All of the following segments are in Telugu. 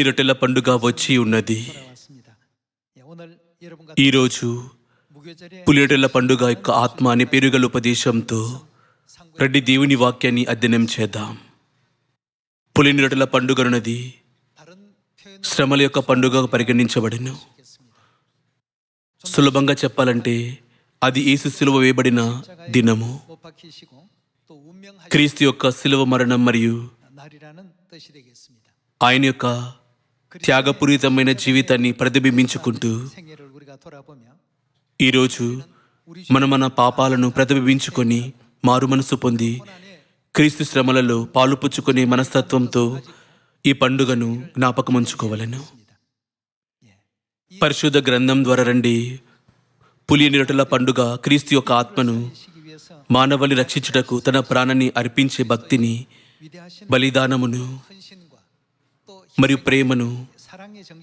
వెయ్యి రొట్టెల పండుగ వచ్చి ఉన్నది. ఈరోజు పులిటెల పండుగ యొక్క ఆత్మ అనే పెరుగల ఉపదేశంతో రెడ్డి దేవుని వాక్యాన్ని అధ్యయనం చేద్దాం. పులినిరటల పండుగ అన్నది శ్రమల యొక్క పండుగ పరిగణించబడిను. సులభంగా చెప్పాలంటే అది ఏసు సిలువ వేయబడిన దినము. క్రీస్తు యొక్క సిలువ మరణం మరియు ఆయన యొక్క త్యాగపూరితమైన జీవితాన్ని ప్రతిబింబించుకుంటూ ఈరోజు మన మన పాపాలను ప్రతిబింబించుకొని మారు మనసు పొంది క్రీస్తు శ్రమలలో పాలుపుచ్చుకునే మనస్తత్వంతో ఈ పండుగను జ్ఞాపకం ఉంచుకోవాలను పరిశుద్ధ గ్రంథం ద్వారా రండి. పులి నిరటల పండుగ క్రీస్తు యొక్క ఆత్మను మానవుని రక్షించుటకు తన ప్రాణాన్ని అర్పించే భక్తిని బలిదానమును మరియు ప్రేమను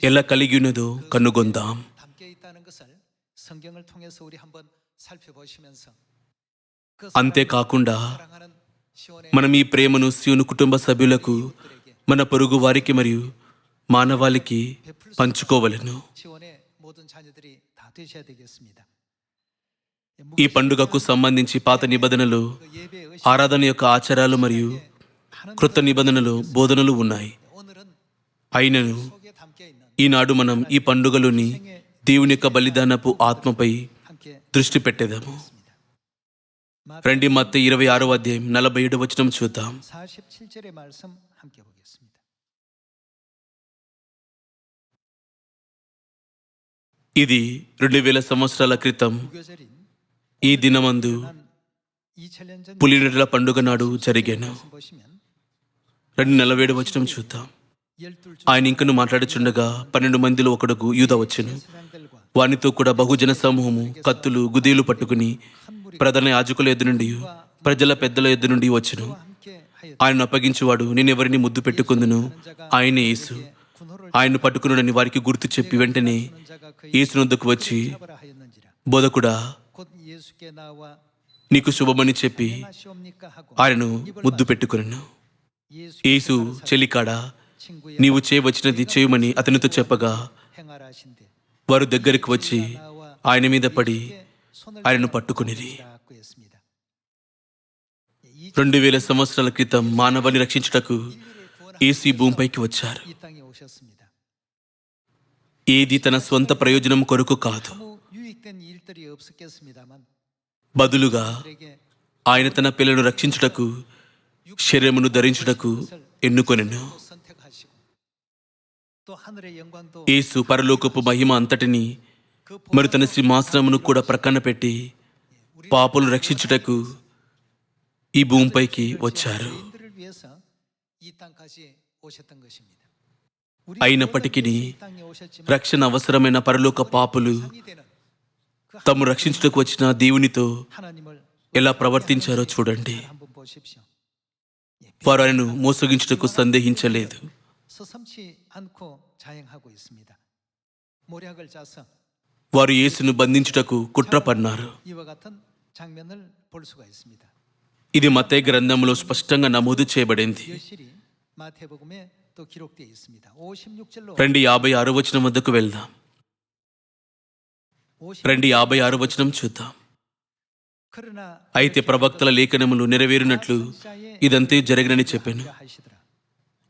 ఎలా కలిగి ఉన్నదో కనుగొందాం. అంతేకాకుండా మనం ఈ ప్రేమను శివుని కుటుంబ సభ్యులకు మన పొరుగు వారికి మరియు మానవాళికి పంచుకోవలను. ఈ పండుగకు సంబంధించి పాత నిబంధనలు ఆరాధన యొక్క ఆచారాలు మరియు కృత నిబంధనలు బోధనలు ఉన్నాయి. అయినను. ఈనాడు మనం ఈ పండుగలోని దేవుని యొక్క బలిదానపు ఆత్మపై దృష్టి పెట్టేదాము. రండి మత్త ఇరవై ఆరో అధ్యాయం నలభై ఏడు వచనం చూద్దాం. ఇది రెండు వేల సంవత్సరాల క్రితం ఈ దినమందు పులినెడల పండుగ నాడు జరిగాను. రెండు నలభై ఏడు వచనం చూద్దాం. ఆయన ఇంకను మాట్లాడుచుండగా పన్నెండు మందిలో ఒకడుకు యూద వచ్చెను. వానితో కూడా బహుజన సమూహము కత్తులు గుదీలు పట్టుకుని ప్రధాన యాజకుల ఎద్దు నుండి ప్రజల పెద్దల ఎద్దు నుండి వచ్చెను. ఆయన అప్పగించేవాడు నేనెవరిని ముద్దు పెట్టుకుందును? ఆయనే యేసు. ఆయన్ను పట్టుకున్నాడని వారికి గుర్తు చెప్పి వెంటనే యేసునొద్దకు వచ్చి బోధకుడా నీకు శుభమని చెప్పి ఆయనను ముద్దు పెట్టుకున్నాను ఏసు చెలికాడా నీవు చేయవచ్చినది చేయమని అతనితో చెప్పగా వారు దగ్గరికి వచ్చి ఆయన మీద పడి ఆయనను పట్టుకుని రెండు వేల సంవత్సరాల క్రితం మానవాన్ని రక్షించుటకు ఏసీ భూమిపైకి వచ్చారు. ఏది తన స్వంత ప్రయోజనం కొరకు కాదు. బదులుగా ఆయన తన పిల్లను రక్షించుటకు శరీరమును ధరించుటకు ఎన్నుకొనెను. యేసు పరలోకపు మహిమ అంతటిని మరి తన సింహాసనమును కూడా ప్రక్కన పెట్టి పాపలు రక్షించుటకు ఈ భూమిపైకి వచ్చారు. అయినప్పటికీ రక్షణ అవసరమైన పరలోక పాపులు తాము రక్షించుటకు వచ్చిన దేవునితో ఎలా ప్రవర్తించారో చూడండి. వారు ఆయనను మోసగించుటకు సందేహించలేదు. 않고 자행하고 있습니다. 모략을 짜서 వారు యేసును బంధించుటకు కుట్ర పన్నారు 이와 같은 장면을 볼 수가 있습니다. ఇది మతే గ్రంథంలో స్పష్టంగా నమోదు చేయబడింది 여실히 마태복음에 또 기록되어 있습니다. 56절로 రండి యాభై ఆరు వచనం వద్దకు వెళ్దాం రండి యాభై ఆరు వచనం చూద్దాం 그러나 అయితే ప్రవక్తల లేఖనములు నెరవేరినట్లు ఇదంతే జరగనని చెప్పాను 하시더라.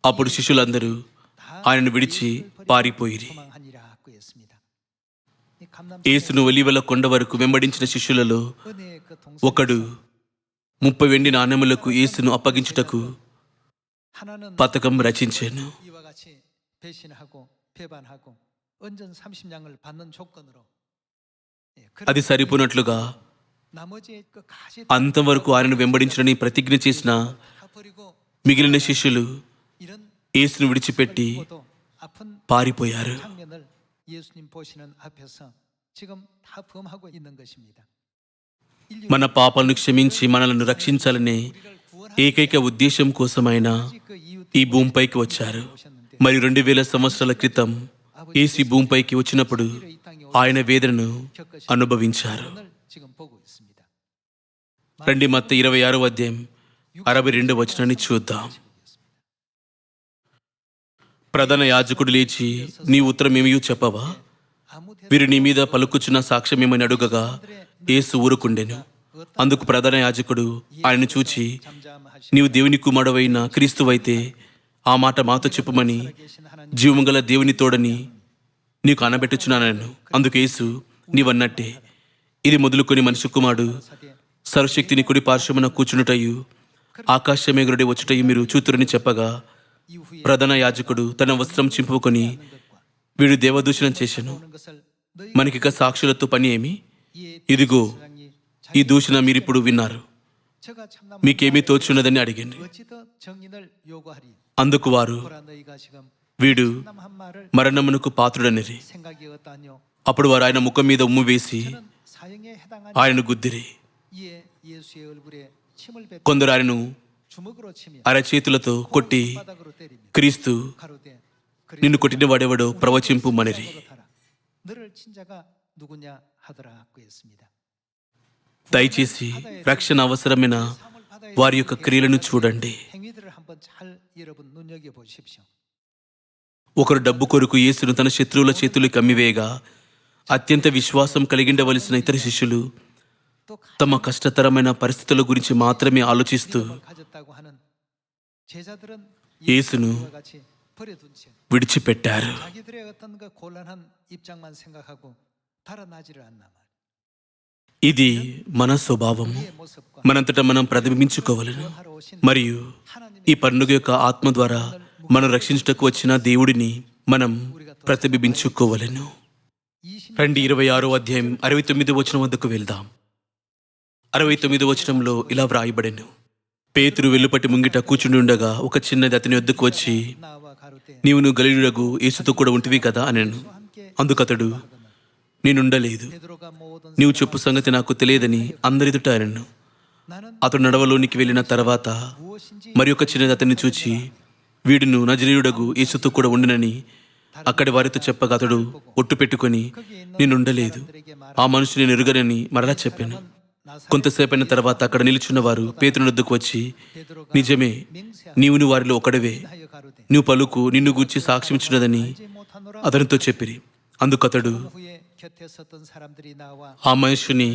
అప్పుడు శిష్యులందరూ ఆయనను విడిచి పారిపోయిరి. ఏసును ఒలివల కొండ వరకు వెంబడించిన శిష్యులలో ఒకడు ముప్పై వెండి నాణ్యములకు ఏసును అప్పగించుటకు పథకం రచించాను. అది సరిపోనట్లుగా అంతవరకు ఆయనను వెంబడించడని ప్రతిజ్ఞ చేసిన మిగిలిన శిష్యులు యేసును విడిచిపెట్టి పారిపోయారు. మన పాపాలను క్షమించి మనలను రక్షించాలనే ఏకైక ఉద్దేశం కోసమైన ఈ భూమిపైకి వచ్చారు. మరి రెండు వేల సంవత్సరాల క్రితం ఏసీ భూమిపైకి వచ్చినప్పుడు ఆయన వేదనను అనుభవించారు. రండి మత్త ఇరవై ఆరో అధ్యాయం అరవై రెండు వచనాన్ని చూద్దాం. ప్రధాన యాజకుడు లేచి నీ ఉత్తరం ఏమీ చెప్పవా? వీరు నీ మీద పలుకుచున్న సాక్ష్యమేమని అడుగగా ఏసు ఊరుకుండెను. అందుకు ప్రధాన యాజకుడు ఆయన చూచి నీవు దేవుని కుమారుడవైన క్రీస్తువైతే ఆ మాట మాతో చెప్పుమని జీవంగల దేవుని తోడని నీకు అందుకు ఏసు నీవన్నట్టే. ఇది మొదలుకొని మనిషి కుమారుడు సర్వశక్తిని కుడి పార్శ్వమున కూర్చునుటయు ఆకాశమేగురుడే వచ్చుటయు మీరు చూతురని చెప్పగా ప్రధాన యాజకుడు తన వస్త్రం చింపుకొని వీడు దేవదూషణం చేశాను. మనకిక సాక్షులతో పని ఏమి? ఇదిగో ఈ దూషణ మీరిప్పుడు విన్నారు. మీకేమీ తోచున్నదని అడిగింది అందుకు వారు వీడు మరణమునకు పాత్రుడని అప్పుడు వారు ఆయన ముఖం మీద ఉమ్ము వేసి ఆయన గుద్దిరి. కొందరు ఆయనను అరచేతులతో కొట్టి క్రీస్తు నిన్ను కొట్టిన వాడెవడో ప్రవచింపు మనిరి. దయచేసి రక్షణ అవసరమైన వారి యొక్క క్రియలను చూడండి. ఒకరు డబ్బు కొరకు యేసును తన శత్రువుల చేతులు కమ్మివేయగా అత్యంత విశ్వాసం కలిగిండవలసిన ఇతర శిష్యులు తమ కష్టతరమైన పరిస్థితుల గురించి మాత్రమే ఆలోచిస్తూ యేసును విడిచిపెట్టారు. ఇది మన స్వభావం. మనంతట మనం ప్రతిబింబించుకోవాలను. మరియు ఈ పండుగ యొక్క ఆత్మ ద్వారా మనం రక్షించుటకు వచ్చిన దేవుడిని మనం ప్రతిబింబించుకోవాలను. రెండు ఇరవై ఆరో అధ్యాయం అరవై తొమ్మిది వచ్చిన వద్దకు వెళ్దాం. అరవై తొమ్మిది వచనంలో ఇలా వ్రాయబడెను. పేతురు వెల్లుపట్టి ముంగిట కూర్చుండుండగా ఒక చిన్నది అతని వద్దకు వచ్చి నీవును గలీయుడగు ఏసుతో కూడా ఉంటివి కదా? అని అందుకతడు నేనుండలేదు. నీవు చెప్పు సంగతి నాకు తెలియదని అందరిదుట అనను. అతడు నడవలోనికి వెళ్ళిన తర్వాత మరి ఒక చిన్నది అతన్ని చూచి వీడును నజనీయుడగు యేసుతో కూడా ఉండినని అక్కడి వారితో చెప్పగా అతడు ఒట్టు పెట్టుకొని నేనుండలేదు. ఆ మనుషుని నెరుగనని మరలా చెప్పాను. కొంతసేపైన తర్వాత అక్కడ నిలుచున్నవారు పేతునొద్దుకు వచ్చి నిజమే నీవుని వారిలో ఒకడవే. నీవు పలుకు నిన్ను గూర్చి సాక్షించినదని అతనితో చెప్పిరి. అందుకతడు ఆ మనుషుని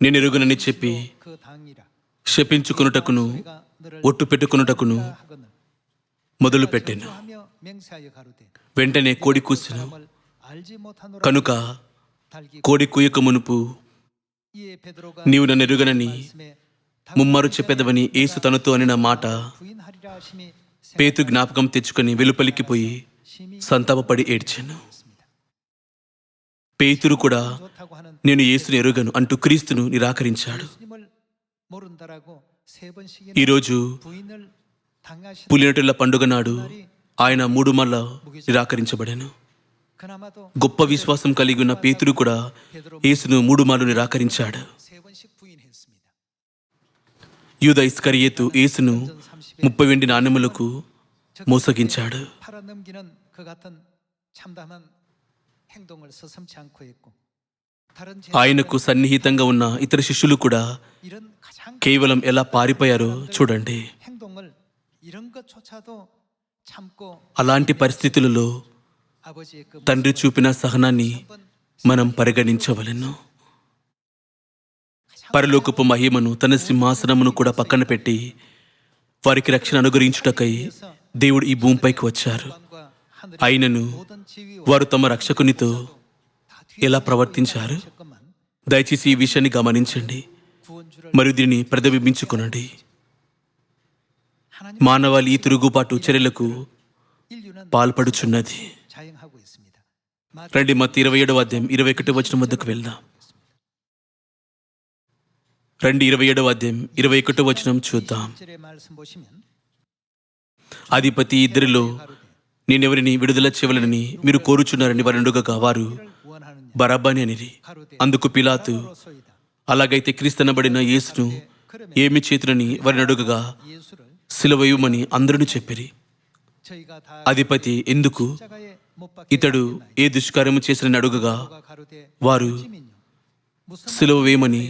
నేను ఎరుగునని చెప్పి శపించుకునుటకును ఒట్టు పెట్టుకునుటకును మొదలు పెట్టాను వెంటనే కోడి కూసిన. కనుక కోడి కూయక మునుపు నీవు నన్ను ఎరుగనని ముమ్మరు చెప్పేదవని ఏసు తనతో అనిన మాట పేతు జ్ఞాపకం తెచ్చుకొని వెలుపలికి పోయి సంతాపపడి ఏడ్చాను. పేతురు కూడా నేను ఏసుని ఎరుగను అంటూ క్రీస్తును నిరాకరించాడు. ఈరోజు పులినటుల పండుగ నాడు ఆయన మూడు మళ్ళ నిరాకరించబడాను. గొప్ప విశ్వాసం కలిగి ఉన్న పేతురు కూడా యేసును మూడు మార్లు నిరాకరించాడు. యూద ఇస్కరియేతు యేసును ముప్పై వెండి నాణ్యములకు మోసగించాడు. ఆయనకు సన్నిహితంగా ఉన్న ఇతర శిష్యులు కూడా కేవలం ఎలా పారిపోయారో చూడండి. అలాంటి పరిస్థితులలో తండ్రి చూపిన సహనాన్ని మనం పరిగణించవలను. పరలోకపు మహిమను తన సింహాసనమును కూడా పక్కన పెట్టి వారికి రక్షణ అనుగ్రహించుటకై దేవుడు ఈ భూమిపైకి వచ్చారు. అయినను వారు తమ రక్షకునితో ఎలా ప్రవర్తించారు? దయచేసి ఈ విషయాన్ని గమనించండి. మరియు దీన్ని ప్రతిబింబించుకునండి. మానవాళి ఈ తిరుగుబాటు చర్యలకు పాల్పడుచున్నది. రండి మత్ ఇరవై ఏడవ అధ్యాయం ఇరవై ఒకటి వచ్చిన వద్దకు వెళ్దాం. రండి ఇరవై ఏడవ అధ్యాయం ఇరవై ఒకటి వచనం చూద్దాం. అధిపతి ఇద్దరిలో నేనెవరిని విడుదల చేయవలనని మీరు కోరుచున్నారని వారి అడుగగా వారు బరాబాని అని అందుకు పిలాతు అలాగైతే క్రీస్తనబడిన యేసును ఏమి చేతులని వారిని అడుగగా సిలవయుమని అందరిని చెప్పిరి. అధిపతి ఎందుకు? ఇతడు ఏ దుష్కార్యము చేసిన అడుగగా వారు సెలవు వేయమని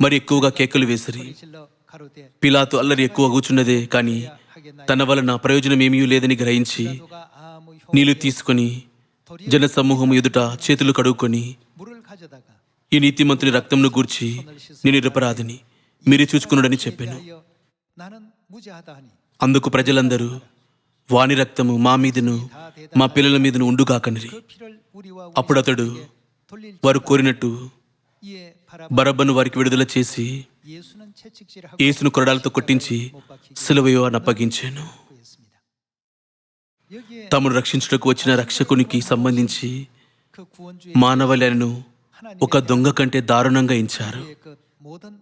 మరి ఎక్కువగా కేకలు వేసిరి. పిలాతు అల్లరి ఎక్కువ కూర్చున్నదే కానీ తన వలన ప్రయోజనం ఏమీ లేదని గ్రహించి నీళ్ళు తీసుకొని జన సమూహం ఎదుట చేతులు కడుక్కొని ఈ నీతిమంతుని రక్తంను గూర్చి నేను నిరపరాధిని మీరు చూసుకున్నాడని చెప్పాను. అందుకు ప్రజలందరూ వాని రక్తము మా మీదను మా పిల్లల మీదను ఉండుగాకనిరి 그 피를 우리와 అప్పుడు అతడు 우리 돌릴 వారు కోరినట్టు 이에 바라 బరబ్బను వారికి విడుదల చేసి 예수는 채찍질하고 యేసును కొరడాలతో కొట్టించి సిలువయో అని అప్పగించాను 했습니다. 여기에 తమను రక్షించుటకు వచ్చిన రక్షకునికి సంబంధించి 그 구원주의 మానవలను ఒక దొంగ కంటే దారుణంగా ఎంచారు 그의 그 모든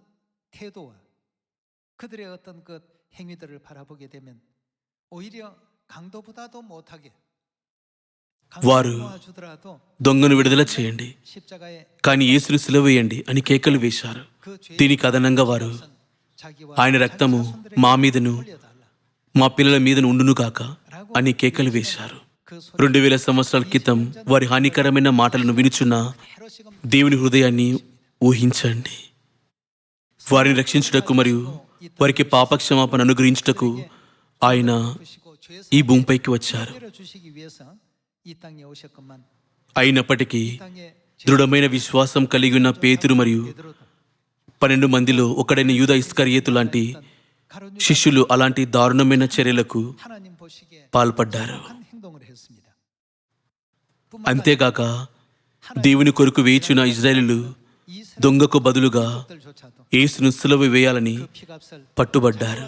태도와 그들의 어떤 그 행위들을 바라보게 되면 오히려 강도보다도 못하게 వారు దొంగను విడుదల చేయండి. కానీ యేసును సిలవేయండి అని కేకలు వేశారు. దీనికి అదనంగా వారు ఆయన రక్తము మా మీదను మా పిల్లల మీదను ఉండును కాక అని కేకలు వేశారు. రెండు వేల సంవత్సరాల క్రితం వారి హానికరమైన మాటలను వినుచున్న దేవుని హృదయాన్ని ఊహించండి. వారిని రక్షించుటకు మరియు వారికి పాపక్షమాపణ అనుగ్రహించుటకు ఆయన ఈ భూమిపైకి వచ్చారు. అయినప్పటికీ దృఢమైన విశ్వాసం కలిగి ఉన్న పేతురు మరియు పన్నెండు మందిలో ఒకడైన యూద ఇస్కరియేతు లాంటి శిష్యులు అలాంటి దారుణమైన చర్యలకు పాల్పడ్డారు. అంతేగాక దేవుని కొరకు వేచిన ఇజ్రాయలు దొంగకు బదులుగా ఏసును సులభ వేయాలని పట్టుబడ్డారు.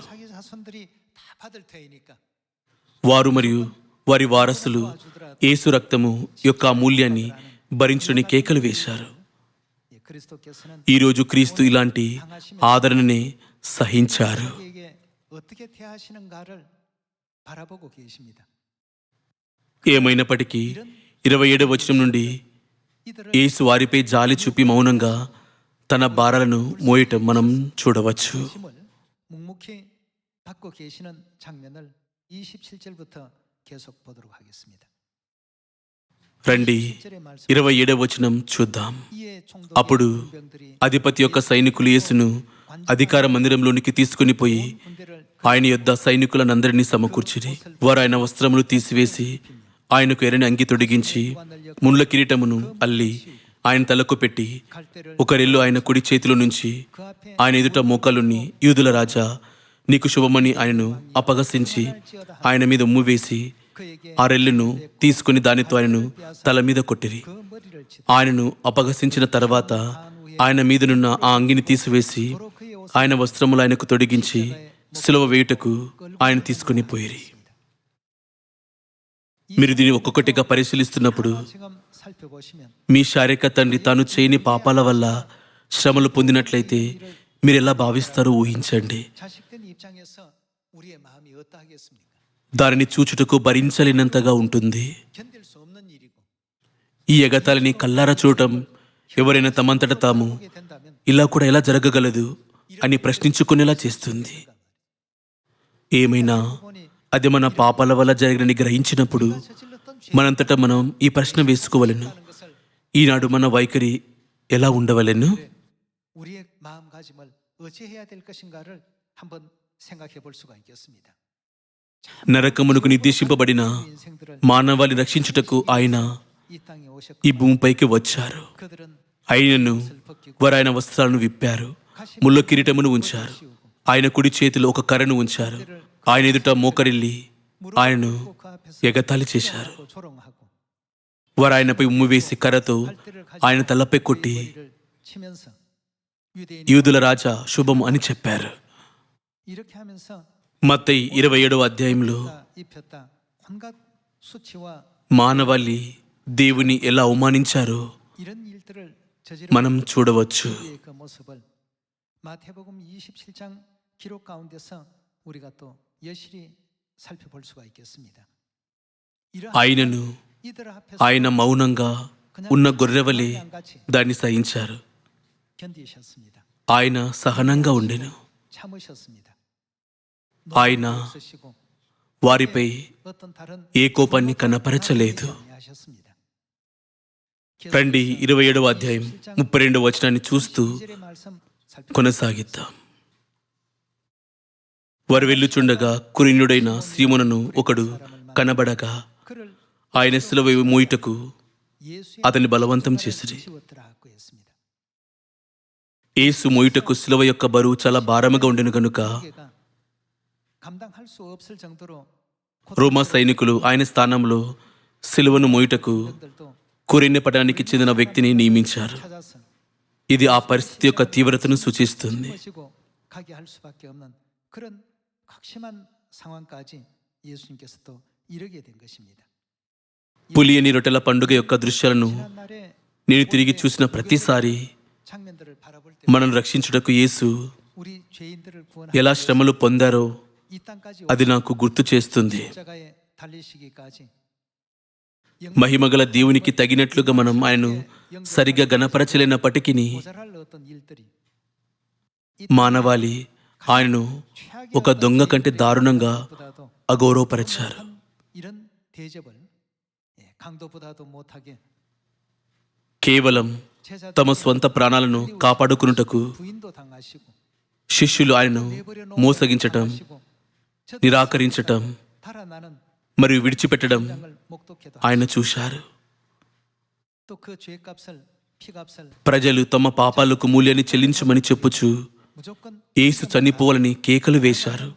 వారు మరియు వారి వారసులు యేసు రక్తము యొక్క అమూల్యాన్ని భరించుని కేకలు వేశారు. ఈరోజు క్రీస్తు ఇలాంటి ఆదరణని సహించారు. ఏమైనప్పటికీ ఇరవై ఏడవ వచనం నుండి యేసు వారిపై జాలి చూపి మౌనంగా తన భారాలను మోయటం మనం చూడవచ్చు. రండి ఇరవై ఏడవ వచనం చూద్దాం. అప్పుడు అధిపతి యొక్క సైనికులు యేసును అధికార మందిరంలోనికి తీసుకుని పోయి ఆయన యొద్ద సైనికులనందరినీ సమకూర్చిరి. వారు ఆయన వస్త్రములు తీసివేసి ఆయనకు ఎరని అంగి తొడిగించి ముళ్ళ కిరీటమును అల్లి ఆయన తలకు పెట్టి ఒకరిల్లు ఆయన కుడి చేతిలో నుంచి ఆయన ఎదుట మోకాలుని యూదుల రాజా నీకు శుభమని ఆయనను అపగసించి ఆయన మీద ఉమ్ము వేసి ఆ రెల్లును తీసుకుని దానితో ఆయనను తల మీద కొట్టిరి. ఆయనను అపగసించిన తర్వాత ఆయన మీదనున్న ఆ అంగిని తీసివేసి ఆయన వస్త్రములు ఆయనకు తొడిగించి సులువ వేయుటకు ఆయన తీసుకుని పోయిరి. మీరు దీన్ని ఒక్కొక్కటిగా పరిశీలిస్తున్నప్పుడు మీ శారీరక తండ్రి తాను చేయని పాపాల వల్ల శ్రమలు పొందినట్లయితే మీరు ఎలా భావిస్తారో ఊహించండి. దానిని చూచుటకు భరించలేనంతగా ఉంటుంది. ఈ ఎగతాలని కల్లారా చూడటం ఎవరైనా తమంతట తాము ఇలా కూడా ఎలా జరగగలదు అని ప్రశ్నించుకునేలా చేస్తుంది. ఏమైనా అది మన పాపాల వల్ల జరిగినని గ్రహించినప్పుడు మనంతట మనం ఈ ప్రశ్న వేసుకోవలను. ఈనాడు మన వైఖరి ఎలా ఉండవలను? నరకమునకు నిర్దేశింపబడిన మానవాళి రక్షించుటకు ఆయన ఈ భూమిపైకి వచ్చారు ఆయనను వారు ఆయన వస్త్రాలను విప్పారు ముళ్ళ కిరీటమును ఉంచారు ఆయన కుడి చేతిలో ఒక కర్రను ఉంచారు ఆయన ఎదుట మోకరిల్లి ఆయనను ఎగతాళి చేశారు వారు ఆయనపై ఉమ్ము వేసి కర్రతో ఆయన తలపై కొట్టి యూదుల రాజా శుభం అని చెప్పారు. మత్తయి ఇరవై ఏడవ అధ్యాయంలో మానవాళి దేవుని ఎలా అవమానించారో మనం చూడవచ్చు. ఆయనను ఆయన మౌనంగా ఉన్న గొర్రెవలే దాన్ని సహించారు. ఆయన సహనంగా ఉండెను. ఆయన వారిపై ఏ కోపాన్ని కనపరచలేదు. రండి ఇరవై ఏడవ అధ్యాయం ముప్పై రెండవ వచనాన్ని చూస్తూ కొనసాగిద్దాం. వారు వెళ్ళుచుండగా కురిన్యుడైన శ్రీమునను ఒకడు కనబడగా ఆయన సిలువ మూటకు అతన్ని బలవంతం చేసిరి. ఏసు మొయుటకు శిలువ యొక్క బరువు చాలా భారముగా ఉండెను గనుక రోమా సైనికులు ఆయన స్థానంలో శిలువను మోయుటకు కురిన్య పటానికి చెందిన వ్యక్తిని నియమించారు. ఇది ఆ పరిస్థితి యొక్క తీవ్రతను సూచిస్తుంది. పులియని రొట్టెల పండుగ యొక్క దృశ్యాలను నేను తిరిగి చూసిన ప్రతిసారి మనం రక్షించుటకు యేసు ఎలా శ్రమలు పొందారో అది నాకు గుర్తు చేస్తుంది. మహిమగల దేవునికి తగినట్లుగా మనం ఆయనను సరిగ్గా గణపరచలేనప్పటికీ మానవాళి ఆయనను ఒక దొంగ కంటే దారుణంగా అగౌరవపరిచారు. కేవలం తమ స్వంత ప్రాణాలను కాపాడుకున్నటకు శిష్యులు ఆయనను మోసగించటం నిరాకరించటం మరియు విడిచిపెట్టడం ఆయన చూశారు. ప్రజలు తమ పాపాలకు మూల్యాన్ని చెల్లించమని చెప్పుచు ఏసు చనిపోవాలని కేకలు వేశారు.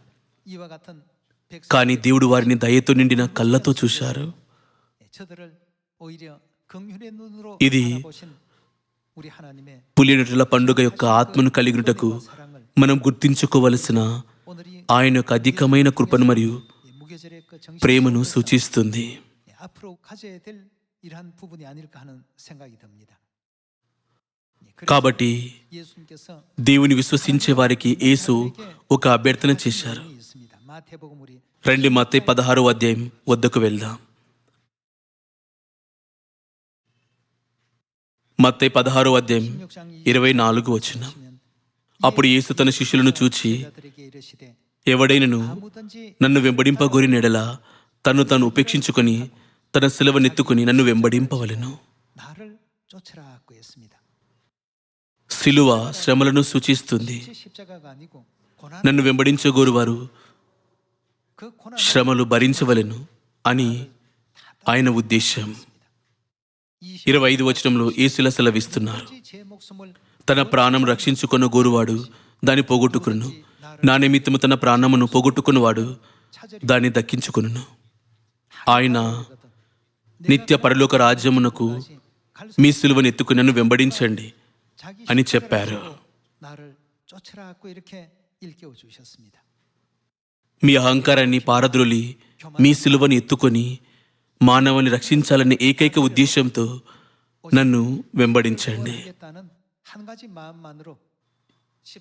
కానీ దేవుడు వారిని దయతో నిండిన కళ్ళతో చూశారు. ఇది పులినటుల పండుగ యొక్క ఆత్మను కలిగినటకు మనం గుర్తించుకోవలసిన ఆయన యొక్క అధికమైన కృపను మరియు ప్రేమను సూచిస్తుంది కాబట్టి దేవుని విశ్వసించే వారికి యేసు ఒక అభ్యర్థన చేశారు రండి మతే పదహారో అధ్యాయం వద్దకు వెళ్దాం మత్తే పదహారో అధ్యాయం ఇరవై నాలుగు వచ్చిన అప్పుడు యేసు తన శిష్యులను చూచి ఎవడైనను నన్ను వెంబడింపగోరి నెడల తను తను ఉపేక్షించుకొని తన సిలువనెత్తుకుని నన్ను వెంబడింపవలను. సిలువ శ్రమలను సూచిస్తుంది. నన్ను వెంబడించగోరు వారు శ్రమలు భరించవలను అని ఆయన ఉద్దేశం ఇరవై ఐదు వచనంలో ఏసుల సెలవిస్తున్నారు. తన ప్రాణం రక్షించుకున్న గోరువాడు దాన్ని పోగొట్టుకును నా నిమిత్తము తన ప్రాణమును పోగొట్టుకున్నవాడు దాన్ని దక్కించుకును ఆయన నిత్య పరలోక రాజ్యమునకు మీ సులువను ఎత్తుకు నన్ను వెంబడించండి అని చెప్పారు. మీ అహంకారాన్ని పారద్రులి మీ సులువను ఎత్తుకొని మానవుని రక్షించాలనే ఏకైక ఉద్దేశంతో నన్ను వెంబడించండి.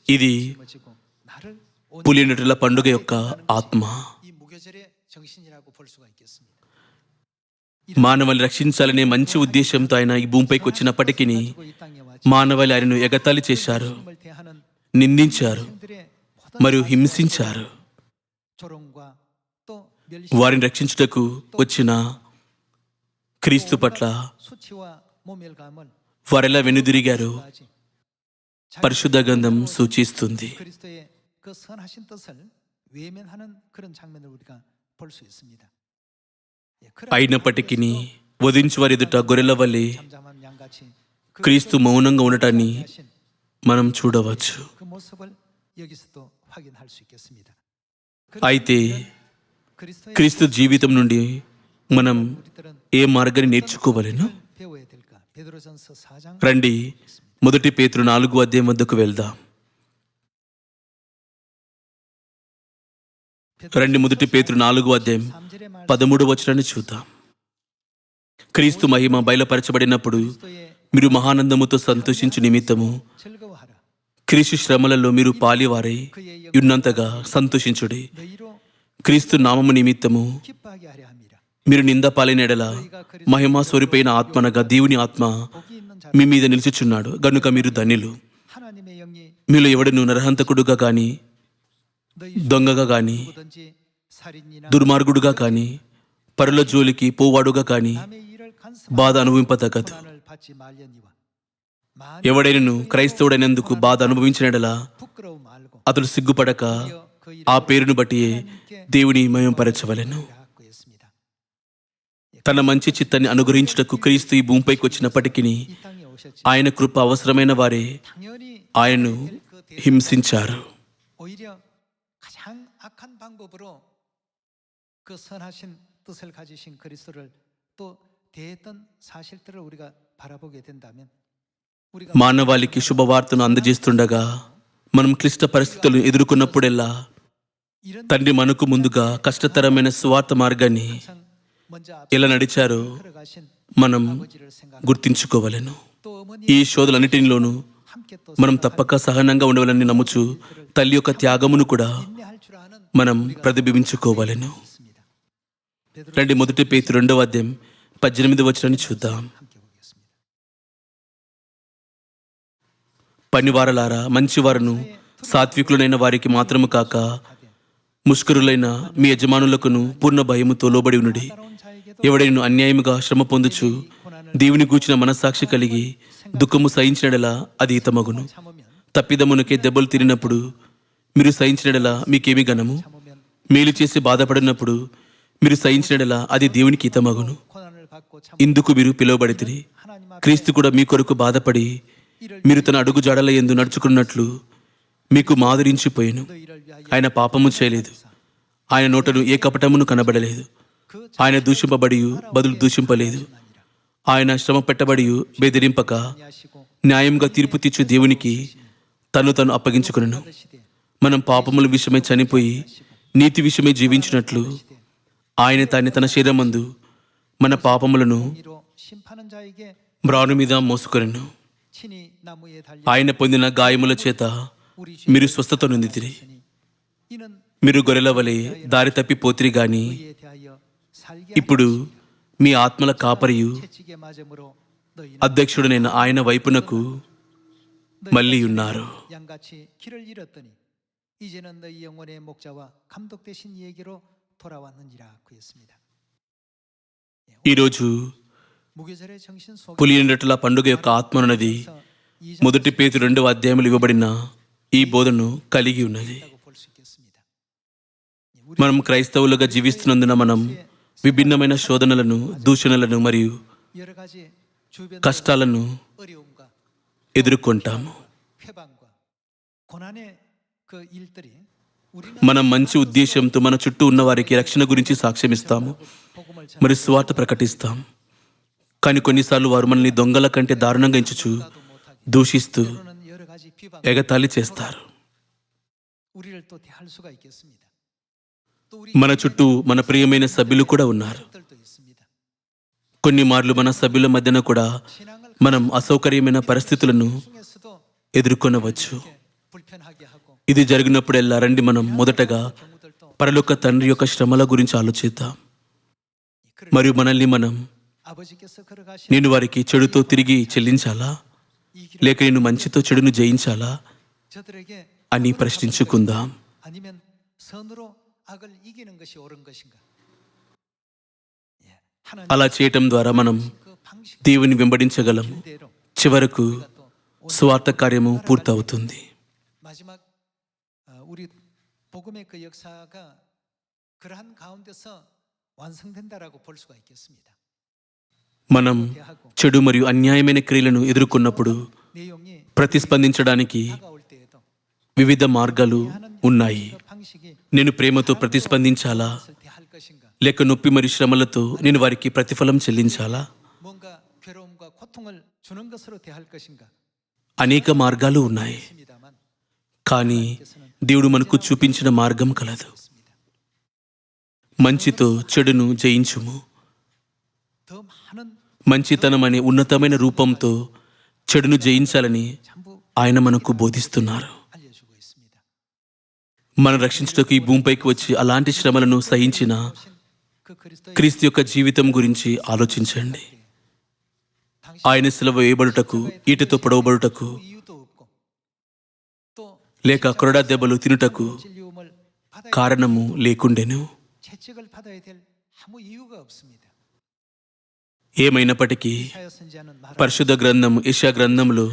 ఇది పులినటుల పండుగ యొక్క ఆత్మ. మానవుని రక్షించాలనే మంచి ఉద్దేశంతో ఆయన ఈ భూమిపైకి వచ్చినప్పటికీ మానవులు ఆయనను ఎగతాళి చేశారు నిందించారు మరియు హింసించారు. వారిని రక్షించుటకు వచ్చిన క్రీస్తు పట్ల వారెలా వెనుదిరిగారు పరిశుద్ధ గంధం సూచిస్తుంది. అయినప్పటికీ వదించి వారి ఎదుట గొర్రెల వల్లే క్రీస్తు మౌనంగా ఉండటాన్ని మనం చూడవచ్చు. అయితే క్రీస్తు జీవితం నుండి మనం ఏ మార్గాన్ని నేర్చుకోవలేను? రండి మొదటి పేతురు నాలుగు అధ్యాయం వద్దకు వెళ్దాం. రండి మొదటి పేతురు నాలుగు అధ్యాయం పదమూడు వచనాన్ని చూద్దాం. క్రీస్తు మహిమ బయలుపరచబడినప్పుడు మీరు మహానందముతో సంతోషించు నిమిత్తము క్రీస్తు శ్రమలలో మీరు పాలివారై ఉన్నంతగా సంతోషించుడి. క్రీస్తు నామము నిమిత్తము మీరు నింద పాలినెడల మహిమా స్వరూపైన ఆత్మనగా దేవుని ఆత్మ మీ మీద నిలిచిచున్నాడు. గనుక మీరు ధనిలు మీలో ఎవడను నరహంతకుడుగా కానీ దొంగగా కానీ దుర్మార్గుడుగా కానీ పరుల జోలికి పోవాడుగా కానీ బాధ అనుభవింపదగదు ఎవడైనను క్రైస్తవుడైనందుకు బాధ అనుభవించినడలా అతడు సిగ్గుపడక ఆ పేరును బట్టి దేవుని మయం పరచవలను. తన మంచి చిత్తాన్ని అనుగ్రహించుటకు క్రీస్తు ఈ భూమిపైకి వచ్చినప్పటికీ ఆయన కృప అవసరమైన వారే ఆయన్ను హింసించారు. మానవాళికి శుభవార్తను అందజేస్తుండగా మనం క్లిష్ట పరిస్థితులు ఎదుర్కొన్నప్పుడెల్లా తండ్రి మనకు ముందుగా కష్టతరమైన స్వార్థ మార్గాన్ని ఎలా నడిచారో మనం గుర్తించుకోవాలను. ఈ శోధలన్నిటిలోనూ మనం తప్పక సహనంగా ఉండవాలని నమ్ముచు తల్లి యొక్క త్యాగమును కూడా మనం ప్రతిబింబించుకోవాలను. రండి మొదటి పేతి రెండవ అధ్యాయం పద్దెనిమిది వచ్చినని చూద్దాం. పనివారలారా మంచివారును సాత్వికులైన వారికి మాత్రము కాక ముష్కరులైన మీ యజమానులకును పూర్ణ భయముతో లోబడి ఉండి ఎవడైను అన్యాయముగా శ్రమ పొందుచు దేవుని కూర్చిన మనస్సాక్షి కలిగి దుఃఖము సహించినడలా అది ఇతమగును. తప్పిదమునకే దెబ్బలు తిరిగినప్పుడు మీరు సహించినడలా మీకేమి గనము మేలు చేసి బాధపడినప్పుడు మీరు సహించినడలా అది దేవునికి ఇతమగును. ఇందుకు మీరు పిలువబడితే క్రీస్తు కూడా మీ కొరకు బాధపడి మీరు తన అడుగు జాడల ఎందు నడుచుకున్నట్లు మీకు మాదిరించిపోయాను. ఆయన పాపము చేయలేదు. ఆయన నోటను ఏ కపటమును కనబడలేదు. ఆయన దూషింపబడి బదులు దూషింపలేదు. ఆయన శ్రమ పెట్టబడి బెదిరింపక న్యాయంగా తీర్పు తీర్చు దేవునికి తను తను అప్పగించుకును మనం పాపముల విషయమై చనిపోయి నీతి విషయమై జీవించినట్లు ఆయన తాన్ని తన శరీరమందు మన పాపములను బ్రాను మీద మోసుకొనిను. ఆయన పొందిన గాయముల చేత మీరు స్వస్థత నుంది మీరు గొర్రెల వలె దారి తప్పి పోతిరి గాని ఇప్పుడు మీ ఆత్మల కాపరియు అధ్యక్షుడు నేను ఆయన వైపునకు మళ్ళీ ఉన్నారు. ఈరోజు పులియనట్ల పండుగ యొక్క ఆత్మనున్నది మొదటి పేరు రెండవ అధ్యాయములు ఇవ్వబడిన ఈ బోధను కలిగి ఉన్నది. మనం క్రైస్తవులుగా జీవిస్తున్నందున మనం విభిన్నమైన శోధనలను దూషణలను మరియు కష్టాలను ఎదుర్కొంటాము. మనం మంచి ఉద్దేశంతో మన చుట్టూ ఉన్న వారికి రక్షణ గురించి సాక్ష్యం ఇస్తాము మరి స్వార్థ ప్రకటిస్తాం. కానీ కొన్నిసార్లు వారు మనల్ని దొంగల కంటే దారుణంగా ఎంచుచు దూషిస్తూ ఎగతాళి చేస్తారు. మన చుట్టూ మన ప్రియమైన సభ్యులు కూడా ఉన్నారు. కొన్ని మార్లు మన సభ్యుల మధ్యన కూడా మనం అసౌకర్యమైన పరిస్థితులను ఎదుర్కొనవచ్చు. ఇది జరిగినప్పుడెల్లా రండి మనం మొదటగా పరలోక తండ్రి యొక్క శ్రమల గురించి ఆలోచిద్దాం. మరియు మనల్ని మనం నేను వారికి చెడుతో తిరిగి చెల్లించాలా? లేక నేను మంచితో చెడును జయించాలా? అని ప్రశ్నించుకుందాం. 악을 이기는 것이 옳은 것인가? 예, 하나님 అలా చేయటం ద్వారా మనం 그 방식 దేవుని వెంబడించగలము 대로 చివరకు 또 స్వార్థ కార్యము పూర్తవుతుంది 마지막 어, 우리 복음의 그 역사가 그러한 가운데서 완성된다라고 볼 수가 있겠습니다. మనం చెడు మరియు అన్యాయమైన క్రియలను ఎదుర్కొన్నప్పుడు 내용이 ప్రతిస్పందించడానికి 다가올 때에도 వివిధ మార్గాలు ఉన్నాయి 그 방식이 నేను ప్రేమతో ప్రతిస్పందించాలా? లేక నొప్పి మరియు శ్రమలతో నేను వారికి ప్రతిఫలం చెల్లించాలా? అనేక మార్గాలు ఉన్నాయి. కానీ దేవుడు మనకు చూపించిన మార్గం కలదు. మంచితో చెడును జయించుము. మంచితనం అనే ఉన్నతమైన రూపంతో చెడును జయించాలని ఆయన మనకు బోధిస్తున్నారు. మనం రక్షించుటకు ఈ భూమిపైకి వచ్చి అలాంటి శ్రమలను సహించిన క్రీస్తు యొక్క జీవితం గురించి ఆలోచించండి. ఆయన సెలవు వేయబడుటకు ఈటతో పొడవబడుటకు లేక కొరడా దెబ్బలు తినుటకు కారణము లేకుండెను. ఏమైనప్పటికీ పరిశుద్ధ గ్రంథం యశా గ్రంథంలో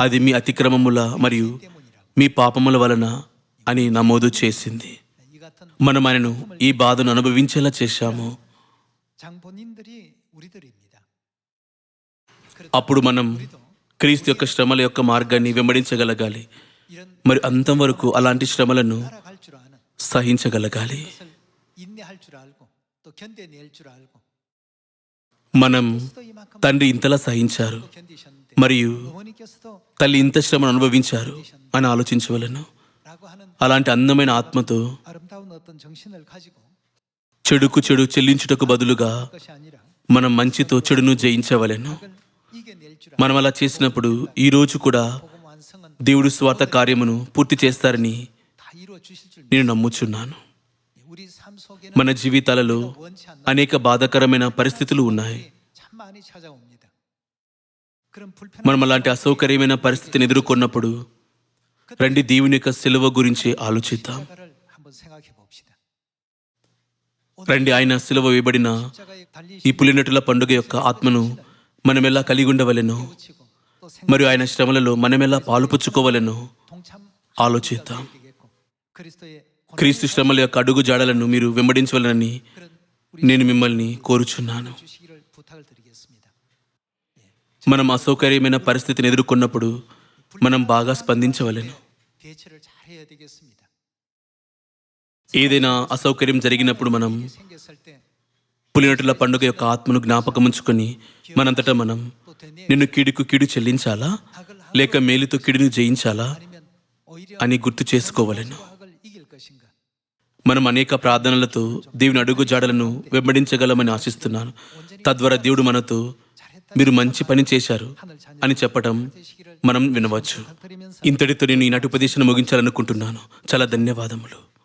అది మీ అతిక్రమముల మరియు మీ పాపముల వలన అని నమోదు చేసింది. మనం ఆయనను ఈ బాధను అనుభవించేలా చేశాము. అప్పుడు మనం క్రీస్తు యొక్క శ్రమల యొక్క మార్గాన్ని వెంబడించగలగాలి. మరి అంతవరకు అలాంటి శ్రమలను సహించగలగాలి. మనం తండ్రి ఇంతలా సహించారు. మరియు తల్లి ఇంత శ్రమను అనుభవించారు అని ఆలోచించవలను. అలాంటి అందమైన ఆత్మతో చెడుకు చెడు చెల్లించుటకు బదులుగా మనం మంచితో చెడును జయించవలను. మనం అలా చేసినప్పుడు ఈరోజు కూడా దేవుడు స్వార్థ కార్యమును పూర్తి చేస్తారని నేను నమ్ముచున్నాను. మన జీవితాలలో అనేక బాధాకరమైన పరిస్థితులు ఉన్నాయి. మనం అలాంటి అసౌకర్యమైన పరిస్థితిని ఎదుర్కొన్నప్పుడు రండి దేవుని యొక్క సెలవ గురించి ఆలోచిద్దాం. రండి ఆయన సెలవ వేయబడిన ఈ పులినటుల పండుగ యొక్క ఆత్మను మనమెలా కలిగి ఉండవలను మరియు ఆయన శ్రమలలో మనమెలా పాలుపుచ్చుకోవాలను? ఆలోచిద్దాం. క్రీస్తు శ్రమల యొక్క అడుగు జాడలను మీరు వెంబడించవలనని నేను మిమ్మల్ని కోరుచున్నాను. మనం అసౌకర్యమైన పరిస్థితిని ఎదుర్కొన్నప్పుడు మనం బాగా స్పందించవలను. ఏదైనా అసౌకర్యం జరిగినప్పుడు మనం పులినటుల పండుగ యొక్క ఆత్మను జ్ఞాపకం ఉంచుకొని మనంతటా మనం నిన్ను కీడుకు కీడు చెల్లించాలా? లేక మేలుతో కీడును జయించాలా? అని గుర్తు చేసుకోవాలను. మనం అనేక ప్రార్థనలతో దేవుని అడుగు జాడలను వెంబడించగలమని ఆశిస్తున్నాను. తద్వారా దేవుడు మనతో మీరు మంచి పని చేశారు అని చెప్పడం మనం వినవచ్చు. ఇంతటితో నేను ఈనాటి ఉపదేశం ముగించాలనుకుంటున్నాను. చాలా ధన్యవాదములు.